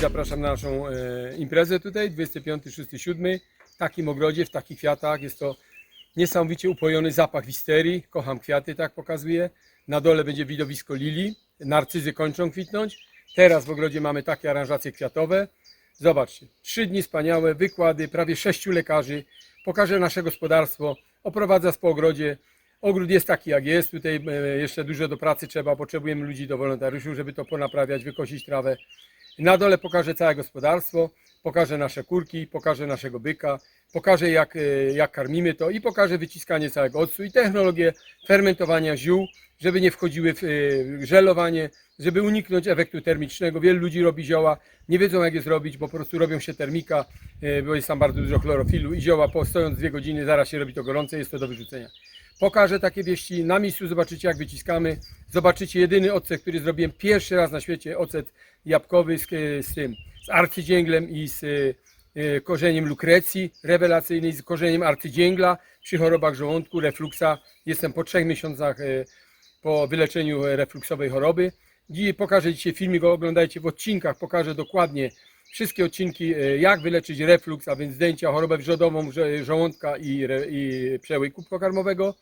zapraszam na naszą e, imprezę tutaj, 25, 6, 7. W takim ogrodzie, w takich kwiatach. Jest to niesamowicie upojony zapach wisterii. Kocham kwiaty, tak pokazuję. Na dole będzie widowisko lilii. Narcyzy kończą kwitnąć. Teraz w ogrodzie mamy takie aranżacje kwiatowe. Zobaczcie, trzy dni wspaniałe, wykłady, prawie sześciu lekarzy. Pokażę nasze gospodarstwo, oprowadzę po ogrodzie. Ogród jest taki jak jest, tutaj e, jeszcze dużo do pracy trzeba, potrzebujemy ludzi do wolontariuszy, żeby to ponaprawiać, wykosić trawę. Na dole pokażę całe gospodarstwo, pokażę nasze kurki, pokażę naszego byka, pokażę jak, e, jak karmimy to i pokażę wyciskanie całego octu i technologię fermentowania ziół, żeby nie wchodziły w e, żelowanie, żeby uniknąć efektu termicznego. Wielu ludzi robi zioła, nie wiedzą jak je zrobić, bo po prostu robią się termika, e, bo jest tam bardzo dużo chlorofilu i zioła po stojąc dwie godziny zaraz się robi to gorące, jest to do wyrzucenia. Pokażę takie wieści, na miejscu zobaczycie jak wyciskamy, zobaczycie jedyny ocet, który zrobiłem pierwszy raz na świecie, ocet jabłkowy z, z tym, z arcydzięglem i z e, korzeniem lukrecji, rewelacyjny z korzeniem arcydzięgla przy chorobach żołądku, refluksa. Jestem po trzech miesiącach e, po wyleczeniu refluksowej choroby. Dziś pokażę dzisiaj filmik, oglądajcie w odcinkach, pokażę dokładnie wszystkie odcinki, e, jak wyleczyć refluks, a więc zdjęcia, chorobę wrzodową żo- żołądka i, i przełyku pokarmowego.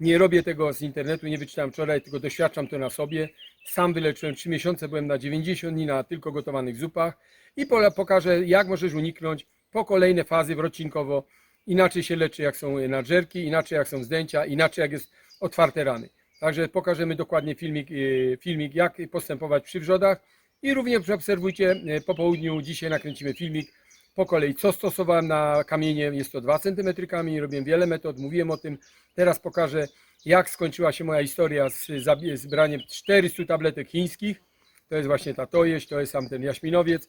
Nie robię tego z internetu, nie wyczytałem wczoraj, tylko doświadczam to na sobie. Sam wyleczyłem 3 miesiące, byłem na 90 dni na tylko gotowanych zupach i pokażę, jak możesz uniknąć po kolejne fazy wrocinkowo. Inaczej się leczy, jak są nadżerki, inaczej jak są zdjęcia, inaczej jak jest otwarte rany. Także pokażemy dokładnie filmik, e, filmik jak postępować przy wrzodach i również obserwujcie e, po południu, dzisiaj nakręcimy filmik po kolei, co stosowałem na kamienie, jest to 2 cm kamień, robiłem wiele metod, mówiłem o tym, teraz pokażę jak skończyła się moja historia z z braniem 400 tabletek chińskich, to jest właśnie ta tojeść, to jest sam ten jaśminowiec,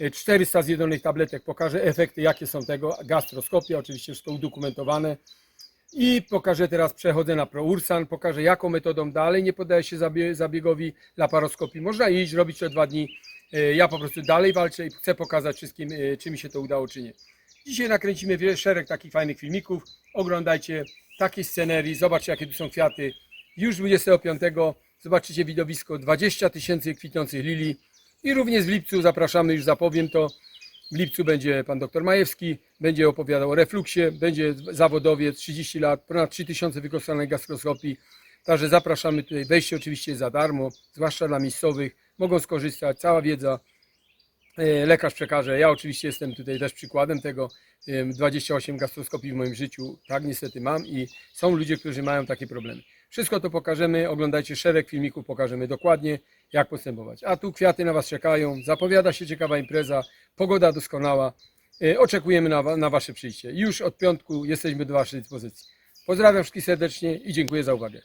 E, 400 zjedzonych tabletek, pokażę efekty jakie są tego, gastroskopia, oczywiście wszystko udokumentowane, i pokażę teraz, przechodzę na proursan, pokażę jaką metodą dalej nie poddaję się zabie- zabiegowi laparoskopii. Można iść, robić to dwa dni. E, Ja po prostu dalej walczę i chcę pokazać wszystkim, e, czy mi się to udało, czy nie. Dzisiaj nakręcimy wiele, szereg takich fajnych filmików. Oglądajcie takiej scenerii, zobaczcie jakie tu są kwiaty. Już 25 zobaczycie widowisko 20 tysięcy kwitnących lilii. I również w lipcu zapraszamy, już zapowiem to, w lipcu będzie pan dr Majewski, będzie opowiadał o refluksie, będzie zawodowiec, 30 lat, ponad 3000 wykonanych gastroskopii. Także zapraszamy tutaj. Wejście oczywiście za darmo, zwłaszcza dla miejscowych. Mogą skorzystać, cała wiedza. E, Lekarz przekaże. Ja oczywiście jestem tutaj też przykładem tego. Em, 28 gastroskopii w moim życiu, tak niestety mam i są ludzie, którzy mają takie problemy. Wszystko to pokażemy, oglądajcie szereg filmików, pokażemy dokładnie jak postępować. A tu kwiaty na Was czekają, zapowiada się ciekawa impreza, pogoda doskonała. E, Oczekujemy na, na Wasze przyjście. Już od piątku jesteśmy do Waszej dyspozycji. Pozdrawiam wszystkich serdecznie i dziękuję za uwagę.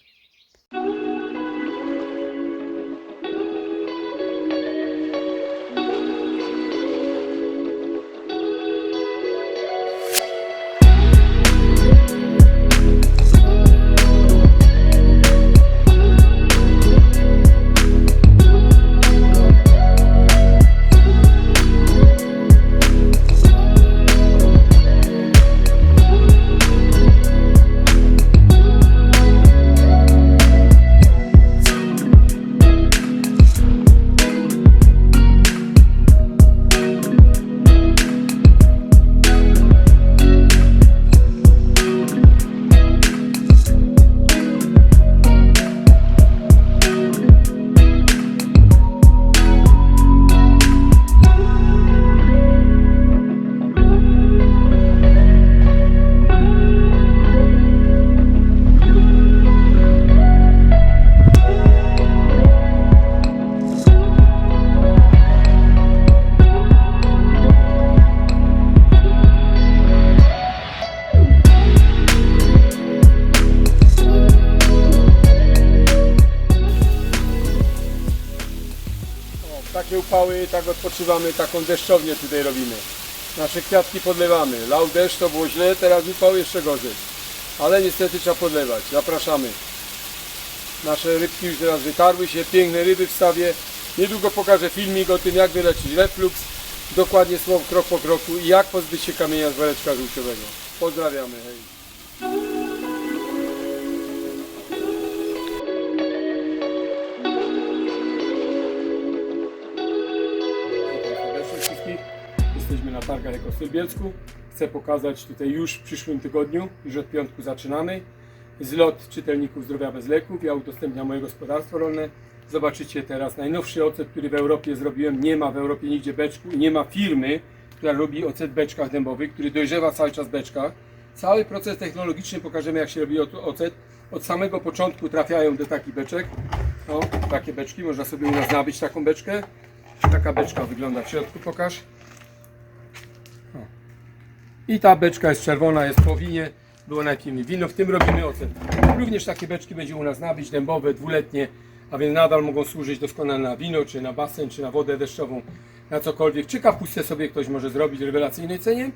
Tak odpoczywamy, taką deszczownię tutaj robimy. Nasze kwiatki podlewamy. Lał deszcz, to było źle, teraz upał jeszcze gorzej. Ale niestety trzeba podlewać. Zapraszamy. Nasze rybki już teraz wytarły się, piękne ryby wstawię. Niedługo pokażę filmik o tym, jak wyleczyć reflux. Dokładnie słowo krok po kroku i jak pozbyć się kamienia z woreczka żółciowego. Pozdrawiamy. Hej. Jesteśmy na targach Ekostyl Bielsku. Chcę pokazać tutaj już w przyszłym tygodniu, już od piątku zaczynamy. Zlot czytelników Zdrowia bez leków. Ja udostępniam moje gospodarstwo rolne. Zobaczycie teraz najnowszy ocet, który w Europie zrobiłem. Nie ma w Europie nigdzie beczku i nie ma firmy, która robi ocet w beczkach dębowych, który dojrzewa cały czas w beczkach. Cały proces technologiczny pokażemy jak się robi oc- ocet. Od samego początku trafiają do takich beczek. O, takie beczki, można sobie u nas nabyć taką beczkę. Taka beczka wygląda w środku, pokaż. I ta beczka jest czerwona, jest po winie. Było najpierw wino, w tym robimy ocet. Również takie beczki będzie u nas nabyć, dębowe, dwuletnie, a więc nadal mogą służyć doskonale na wino, czy na basen, czy na wodę deszczową, na cokolwiek. Czy kapustę sobie ktoś może zrobić w rewelacyjnej cenie.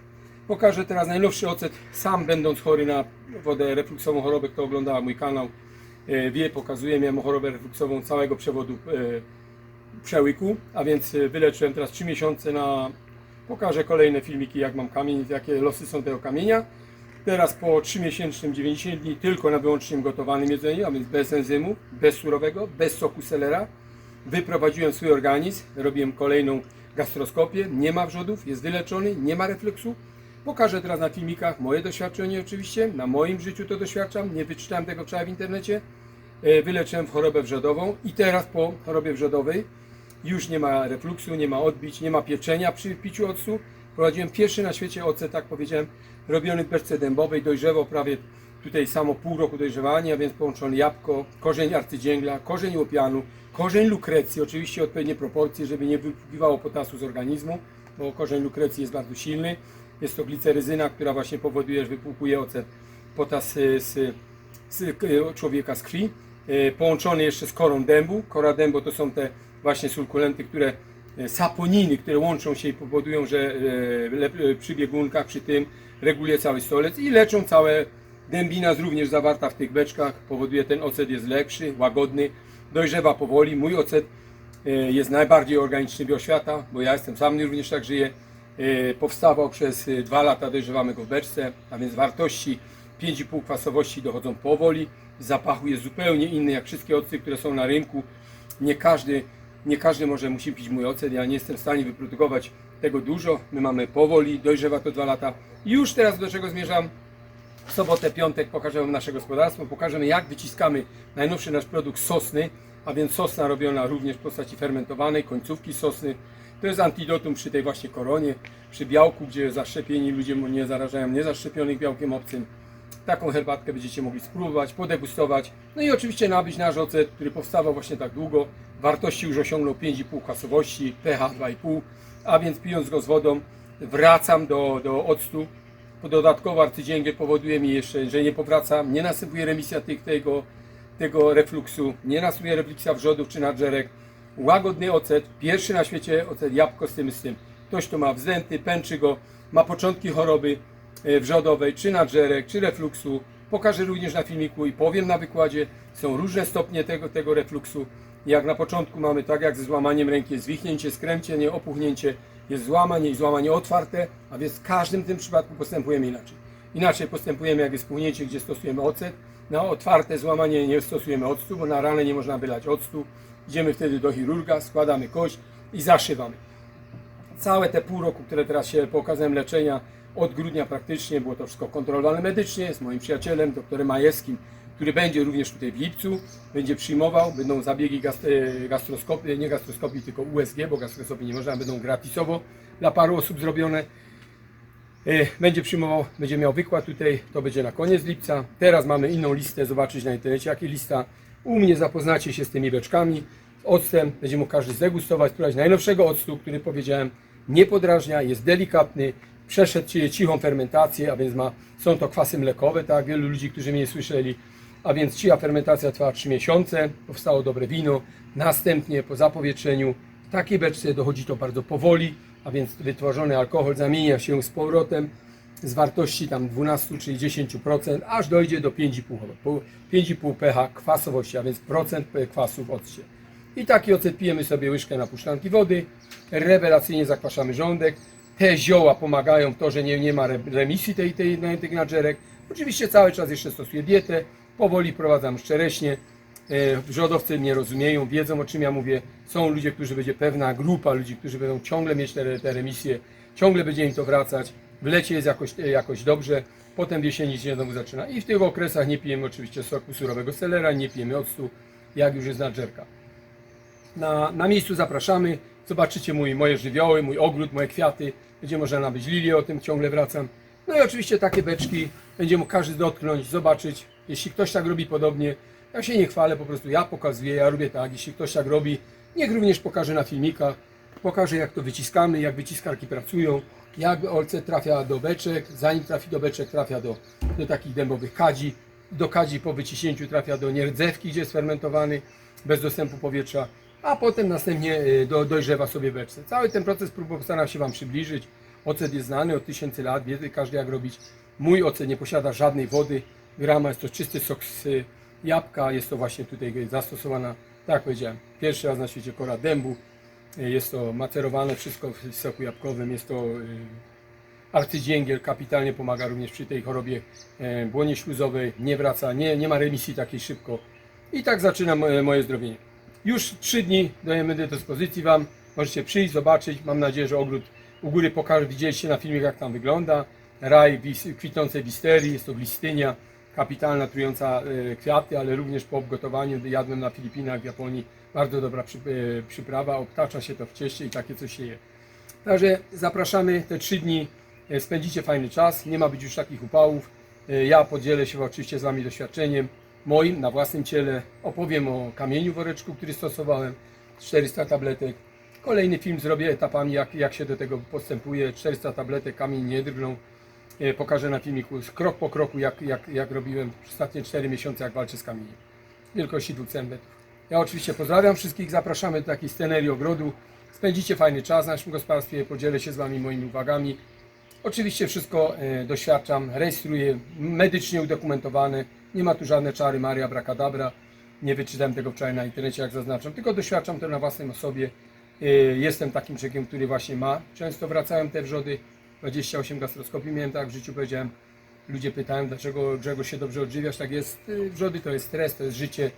Pokażę teraz najnowszy ocet, sam będąc chory na wodę refluksową chorobę, kto oglądała mój kanał, e, wie, pokazuję, miałem chorobę refluksową całego przewodu e, przełyku, a więc y, wyleczyłem teraz 3 miesiące na... Pokażę kolejne filmiki, jak mam kamień, jakie losy są tego kamienia. Teraz po 3-miesięcznym 90 dni tylko na wyłącznym gotowanym jedzeniu, a więc bez enzymu, bez surowego, bez soku selera. Wyprowadziłem swój organizm, robiłem kolejną gastroskopię, nie ma wrzodów, jest wyleczony, nie ma refluksu. Pokażę teraz na filmikach moje doświadczenie oczywiście, na moim życiu to doświadczam, nie wyczytałem tego wczoraj w internecie. E, Wyleczyłem chorobę wrzodową i teraz po chorobie wrzodowej już nie ma refluksu, nie ma odbić, nie ma pieczenia przy piciu octu. Prowadziłem pierwszy na świecie ocet, tak powiedziałem, robiony w beczce dębowej, dojrzewał prawie tutaj samo pół roku dojrzewania, więc połączony jabłko, korzeń arcydzięgla, korzeń łopianu, korzeń lukrecji, oczywiście odpowiednie proporcje, żeby nie wypływało potasu z organizmu, bo korzeń lukrecji jest bardzo silny. Jest to gliceryzyna, która właśnie powoduje, że wypłukuje ocet potas y, z, z y, człowieka z krwi. Y, Połączony jeszcze z korą dębu. Kora dębu to są te właśnie sulkulenty, które e, saponiny, które łączą się i powodują, że e, e, przy biegunkach, przy tym reguluje cały stolec i leczą całe dębina również zawarta w tych beczkach, powoduje ten ocet jest lepszy, łagodny, dojrzewa powoli. Mój ocet jest najbardziej organiczny bioświata, bo ja jestem sam również tak żyję. Powstawał przez dwa lata, dojrzewamy go w beczce, a więc wartości 5,5 kwasowości dochodzą powoli. Zapachu jest zupełnie inny jak wszystkie octy, które są na rynku. Nie każdy, nie każdy może musi pić mój ocet. Ja nie jestem w stanie wyprodukować tego dużo. My mamy powoli, dojrzewa to dwa lata. Już teraz do czego zmierzam? W sobotę, piątek pokażę Wam nasze gospodarstwo, pokażemy jak wyciskamy najnowszy nasz produkt sosny, a więc sosna robiona również w postaci fermentowanej, końcówki sosny. To jest antidotum przy tej właśnie koronie, przy białku, gdzie zaszczepieni ludzie nie zarażają niezaszczepionych białkiem obcym. Taką herbatkę będziecie mogli spróbować, podegustować. No i oczywiście nabyć nasz ocet, który powstawał właśnie tak długo. Wartości już osiągnął 5,5 kwasowości, pH 2,5, a więc pijąc go z wodą wracam do, do octu. Dodatkowo arcydzięgiel powoduje mi jeszcze, że nie powracam, nie następuje remisja tych, tego, tego refluksu, nie następuje refluksja wrzodów czy nadżerek. Łagodny ocet, pierwszy na świecie ocet jabłko z tym z tym. Ktoś, kto ma wzdęty, pęczy go, ma początki choroby wrzodowej, czy nadżerek, czy refluksu. Pokażę również na filmiku i powiem na wykładzie. Są różne stopnie tego, tego refluksu. Jak na początku mamy, tak jak ze złamaniem ręki, jest zwichnięcie, skręcenie, opuchnięcie, jest złamanie i złamanie otwarte, a więc w każdym tym przypadku postępujemy inaczej. Inaczej postępujemy, jak jest puchnięcie, gdzie stosujemy ocet. Na otwarte złamanie nie stosujemy octu, bo na ranę nie można wylać octu. Idziemy wtedy do chirurga, składamy kość i zaszywamy całe te pół roku, które teraz się pokazałem leczenia, od grudnia praktycznie było to wszystko kontrolowane medycznie z moim przyjacielem, doktorem Majewskim, który będzie również tutaj w lipcu, będzie przyjmował, będą zabiegi e, gastroskopii, nie gastroskopii, tylko USG, bo gastroskopii nie można, będą gratisowo dla paru osób zrobione. E, Będzie przyjmował, będzie miał wykład tutaj, to będzie na koniec lipca. Teraz mamy inną listę, zobaczyć na internecie, jakie lista. U mnie zapoznacie się z tymi beczkami, z octem, będzie mógł każdy zdegustować, spróbować najnowszego octu, który powiedziałem, nie podrażnia, jest delikatny, przeszedł ci- cichą fermentację, a więc ma, są to kwasy mlekowe, tak, wielu ludzi, którzy mnie słyszeli, a więc cicha fermentacja trwała 3 miesiące, powstało dobre wino, następnie po zapowietrzeniu w takiej beczce dochodzi to bardzo powoli, a więc wytworzony alkohol zamienia się z powrotem z wartości tam 12 czy 10%, aż dojdzie do 5,5 po- 5,5 pH kwasowości, a więc procent kwasu w occie. I taki ocet pijemy sobie łyżkę na puszczanki wody, rewelacyjnie zakwaszamy żołądek. Te zioła pomagają w to, że nie, nie ma re- remisji tej, tej, tej, tych nadżerek. Oczywiście cały czas jeszcze stosuję dietę, powoli wprowadzam szczereśnie, E, Żodowcy mnie rozumieją, wiedzą o czym ja mówię. Są ludzie, którzy będzie pewna grupa ludzi, którzy będą ciągle mieć te, te remisje, ciągle będzie im to wracać. W lecie jest jakoś, e, jakoś dobrze, potem w jesieni się znowu zaczyna. I w tych okresach nie pijemy oczywiście soku surowego selera, nie pijemy octu, jak już jest nadżerka. Na, na miejscu zapraszamy, zobaczycie mój, moje żywioły, mój ogród, moje kwiaty, będzie można nabyć lilię, o tym ciągle wracam. No i oczywiście takie beczki, będzie mógł każdy dotknąć, zobaczyć, jeśli ktoś tak robi podobnie, ja się nie chwalę, po prostu ja pokazuję, ja robię tak, jeśli ktoś tak robi, niech również pokaże na filmikach, pokaże jak to wyciskamy, jak wyciskarki pracują, jak olce trafia do beczek, zanim trafi do beczek trafia do, do takich dębowych kadzi, do kadzi po wyciśnięciu trafia do nierdzewki, gdzie jest fermentowany, bez dostępu powietrza, a potem następnie y, do, dojrzewa sobie w beczce. Cały ten proces postaram się Wam przybliżyć. Ocet jest znany od tysięcy lat, wie każdy jak robić. Mój ocet nie posiada żadnej wody, grama, jest to czysty sok z y, jabłka, jest to właśnie tutaj zastosowana, tak jak powiedziałem, pierwszy raz na świecie kora dębu, Y, jest to macerowane wszystko w soku jabłkowym, jest to arcydzięgiel, kapitalnie pomaga również przy tej chorobie błonie śluzowej, nie wraca, nie, nie ma remisji takiej szybko. I tak zaczyna moje, moje zdrowienie. Już trzy dni dajemy do dyspozycji Wam, możecie przyjść, zobaczyć, mam nadzieję, że ogród u góry pokażę, widzieliście na filmie jak tam wygląda. Raj kwitnącej wisterii, jest to glistynia, kapitalna, trująca e, kwiaty, ale również po obgotowaniu jadłem na Filipinach, w Japonii, bardzo dobra e, przyprawa, obtacza się to w cieście i takie coś się je. Także zapraszamy. Te trzy dni, e, spędzicie fajny czas, nie ma być już takich upałów. Ja podzielę się oczywiście z Wami doświadczeniem moim na własnym ciele. Opowiem o kamieniu woreczku, który stosowałem, 400 tabletek. Kolejny film zrobię etapami, jak, jak się do tego postępuje. 400 tabletek, kamień nie drgnął. E, Pokażę na filmiku krok po kroku, jak, jak, jak robiłem przez ostatnie 4 miesiące, jak walczę z kamieniem. Wielkości 2 cm. Ja oczywiście pozdrawiam wszystkich, zapraszamy do takiej scenerii ogrodu. Spędzicie fajny czas w naszym gospodarstwie, podzielę się z Wami moimi uwagami. Oczywiście wszystko e, doświadczam, rejestruję, medycznie udokumentowane. Nie ma tu żadne czary Maria Bracadabra. Nie wyczytałem tego wczoraj na internecie, jak zaznaczam, tylko doświadczam to na własnej osobie. E, Jestem takim człowiekiem, który właśnie ma. Często wracają te wrzody. 28 gastroskopii miałem, tak w życiu powiedziałem. Ludzie pytają, dlaczego Grzegorz się dobrze odżywiasz. Tak jest. E, Wrzody to jest stres, to jest życie.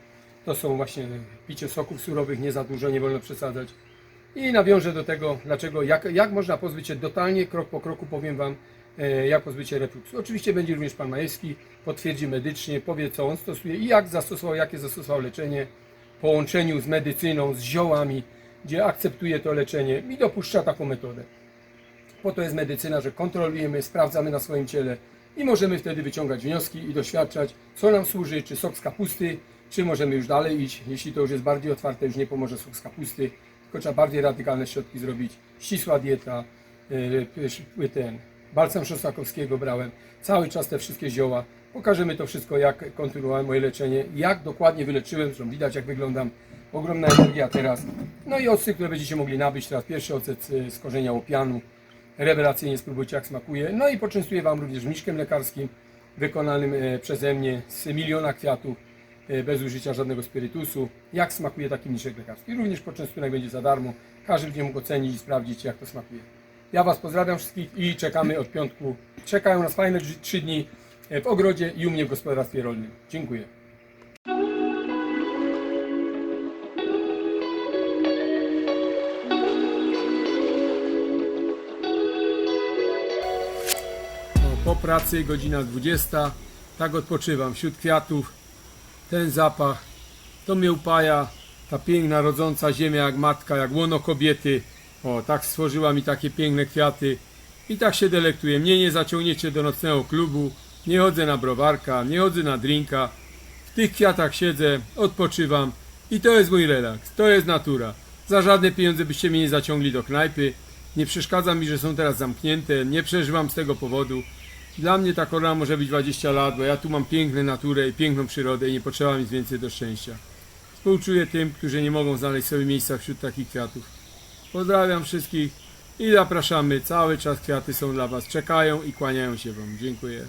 To są właśnie picie soków surowych, nie za dużo, nie wolno przesadzać. I nawiążę do tego, dlaczego, jak, jak można pozbyć się totalnie, krok po kroku powiem Wam, jak pozbyć się refluksu. Oczywiście będzie również Pan Majewski, potwierdzi medycznie, powie co on stosuje i jak zastosował, jakie zastosował leczenie w połączeniu z medycyną, z ziołami, gdzie akceptuje to leczenie i dopuszcza taką metodę. Po to jest medycyna, że kontrolujemy, sprawdzamy na swoim ciele i możemy wtedy wyciągać wnioski i doświadczać, co nam służy, czy sok z kapusty, czy możemy już dalej iść. Jeśli to już jest bardziej otwarte, już nie pomoże sok z kapusty, tylko trzeba bardziej radykalne środki zrobić. Ścisła dieta, yy, ten, balsam szostakowskiego brałem, cały czas te wszystkie zioła. Pokażemy to wszystko, jak kontynuowałem moje leczenie, jak dokładnie wyleczyłem, zresztą widać jak wyglądam. Ogromna energia teraz. No i octy, które będziecie mogli nabyć teraz. Pierwszy ocet y, z korzenia łopianu. Rewelacyjnie spróbujcie jak smakuje. No i poczęstuję Wam również miszkiem lekarskim wykonanym e, przeze mnie z miliona kwiatów e, bez użycia żadnego spirytusu. Jak smakuje taki mniszek lekarski. Również poczęstunek będzie za darmo. Każdy będzie mógł ocenić i sprawdzić jak to smakuje. Ja Was pozdrawiam wszystkich i czekamy od piątku. Czekają nas fajne trzy dni e, w ogrodzie i u mnie w gospodarstwie rolnym. Dziękuję. No, po pracy godzina 20, tak odpoczywam wśród kwiatów. Ten zapach, to mnie upaja, ta piękna rodząca ziemia jak matka, jak łono kobiety. O, tak stworzyła mi takie piękne kwiaty. I tak się delektuję. Mnie nie zaciągniecie do nocnego klubu, nie chodzę na browarka, nie chodzę na drinka. W tych kwiatach siedzę, odpoczywam i to jest mój relaks, to jest natura. Za żadne pieniądze byście mnie nie zaciągli do knajpy. Nie przeszkadza mi, że są teraz zamknięte, nie przeżywam z tego powodu. Dla mnie ta korona może być 20 lat, bo ja tu mam piękną naturę i piękną przyrodę i nie potrzeba mi więcej do szczęścia. Współczuję tym, którzy nie mogą znaleźć sobie miejsca wśród takich kwiatów. Pozdrawiam wszystkich i zapraszamy. Cały czas kwiaty są dla Was, czekają i kłaniają się Wam. Dziękuję.